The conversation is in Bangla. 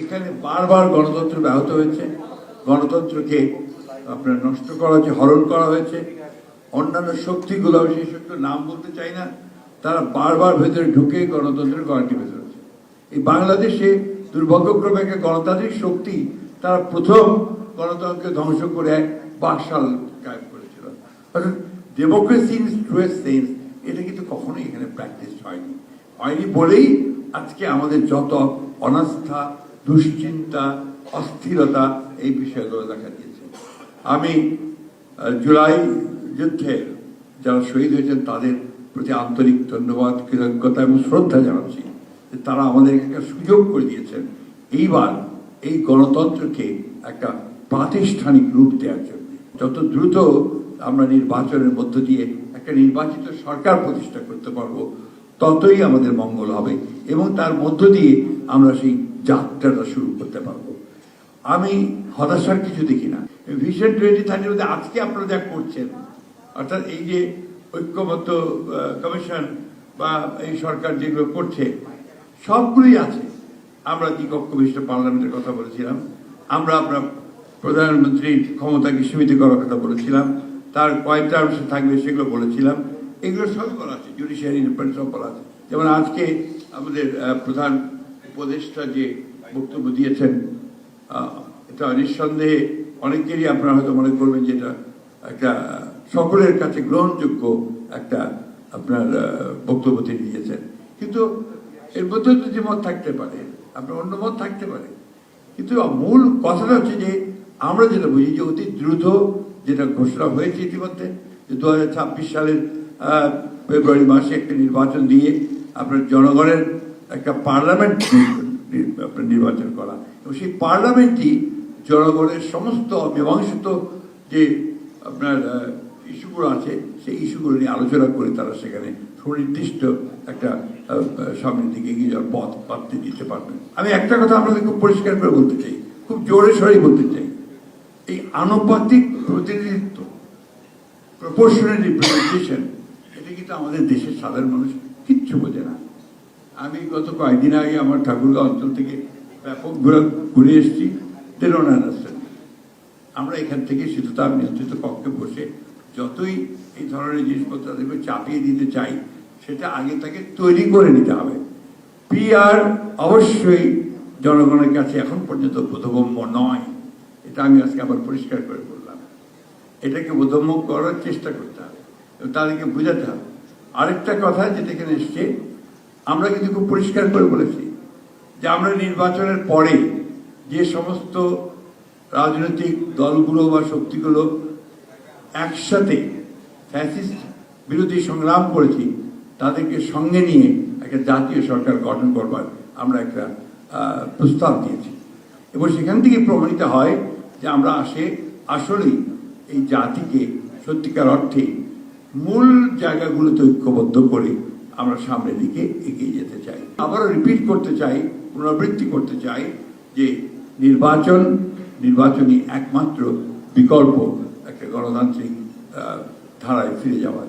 এখানে বারবার গণতন্ত্র ব্যাহত হয়েছে। গণতন্ত্রকে আপনার নষ্ট করা হয়েছে হরণ করা হয়েছে, অন্যান্য শক্তিগুলো সেই শক্তির নাম বলতে চাই না, তারা বারবার ভেতরে ঢুকে গণতন্ত্রের গণটি ভেতরে এই বাংলাদেশে দুর্ভাগ্যক্রমে একটা গণতান্ত্রিক শক্তি তারা প্রথম গণতন্ত্রকে ধ্বংস করে এক বাকশাল কায়েম করেছিল। অর্থাৎ ডেমোক্রেসি ইন সেন্স এটা কিন্তু কখনোই এখানে প্র্যাকটিস হয়নি। হয়নি বলেই আজকে আমাদের যত অনাস্থা দুশ্চিন্তা, অস্থিরতা এই বিষয়গুলো দেখা দিয়েছে। আমি জুলাই যুদ্ধের যারা শহীদ হয়েছেন তাদের প্রতি আন্তরিক ধন্যবাদ, কৃতজ্ঞতা এবং শ্রদ্ধা জানাচ্ছি তারা আমাদেরকে একটা সুযোগ করে দিয়েছেন। এইবার এই গণতন্ত্রকে একটা প্রাতিষ্ঠানিক রূপ দেওয়ার জন্য। যত দ্রুত আমরা নির্বাচনের মধ্য দিয়ে একটা নির্বাচিত সরকার প্রতিষ্ঠা করতে পারব, ততই আমাদের মঙ্গল হবে এবং তার মধ্য দিয়ে আমরা সেই যাত্রাটা শুরু করতে পারব। আমি হতাশার কিছু দেখি না। ভিশন টোয়েন্টি থার্টির মধ্যে আজকে আপনারা যা করছেন, অর্থাৎ এই যে ঐক্যবদ্ধ কমিশন বা এই সরকার যেগুলো করছে, সবগুলোই আছে। আমরা দ্বিকক্ষ বিশিষ্ট পার্লামেন্টের কথা বলেছিলাম। আমরা আপনার প্রধানমন্ত্রীর ক্ষমতাকে সীমিত করার কথা বলেছিলাম। তার কয়েকটা অংশ থাকবে সেগুলো বলেছিলাম। এগুলো সবই বলা আছে। জুডিশিয়ারি সব বলা আছে। যেমন আজকে আমাদের প্রধান উপদেষ্টা যে বক্তব্য দিয়েছেন এটা নিঃসন্দেহে অনেকেরই আপনারা হয়তো মনে করবেন যে এটা একটা সকলের কাছে গ্রহণযোগ্য একটা আপনার বক্তব্য তিনি দিয়েছেন। কিন্তু এর মধ্যে তো যে মত থাকতে পারে, আপনার অন্য মত থাকতে পারে। কিন্তু মূল কথাটা হচ্ছে যে আমরা যেটা বুঝি যে অতি দ্রুত যেটা ঘোষণা হয়েছে ইতিমধ্যে, যে দু হাজার ছাব্বিশ সালের ফেব্রুয়ারি মাসে একটা নির্বাচন দিয়ে আপনার জনগণের একটা পার্লামেন্ট নির্বাচন করা। এবং সেই পার্লামেন্টই জনগণের সমস্ত মীমাংসিত যে আপনার ইস্যুগুলো আছে, সেই ইস্যুগুলো নিয়ে আলোচনা করে তারা সেখানে সুনির্দিষ্ট একটা সামনের দিকে এগিয়ে যাওয়ার পথ পাততে দিতে পারবেন। আমি একটা কথা আপনাদের খুব পরিষ্কার করে বলতে চাই, খুব জোরে সরেই বলতে চাই। এই আনুপাতিক প্রতিনিধিত্ব প্রপোর্শনাল রিপ্রেজেন্টেশন এটা কিন্তু আমাদের দেশের সাধারণ মানুষ কিচ্ছু বোঝে না। আমি গত কয়েকদিন আগে আমার ঠাকুরগাঁও অঞ্চল থেকে ব্যাপক ঘুরে ঘুরে এসেছি ডোন্ট আন্ডারস্ট্যান্ড আমরা এখান থেকে শীততাপ নিয়ন্ত্রিত কক্ষে বসে যতই এই ধরনের জিনিসপত্র তাদেরকে চাপিয়ে দিতে চাই, সেটা আগে তাকে তৈরি করে নিতে হবে। পিআর অবশ্যই জনগণের কাছে এখন পর্যন্ত বোধগম্য নয়। এটা আমি আজকে আবার পরিষ্কার করে বললাম। এটাকে বোধগম্য করার চেষ্টা করতে হবে এবং তাদেরকে বোঝাতে হবে। আরেকটা কথা যেটা এখানে এসছে আমরা কিন্তু খুব পরিষ্কার করে বলেছি যে আমরা নির্বাচনের পরে যে সমস্ত রাজনৈতিক দলগুলো বা শক্তিগুলো একসাথে ফ্যাসিস্ট বিরোধী সংগ্রাম করেছি, তাদেরকে সঙ্গে নিয়ে একটা জাতীয় সরকার গঠন করবার আমরা একটা প্রস্তাব দিয়েছি। এবং সেখান থেকে প্রমাণিত হয় যে আমরা আসে, আসলেই এই জাতিকে সত্যিকার অর্থে মূল জায়গাগুলোতে ঐক্যবদ্ধ করে আমরা সামনের দিকে এগিয়ে যেতে চাই। আবারও রিপিট করতে চাই, পুনরাবৃত্তি করতে চাই যে নির্বাচন নির্বাচনই একমাত্র বিকল্প একটা গণতান্ত্রিক ধারায় ফিরে যাওয়া।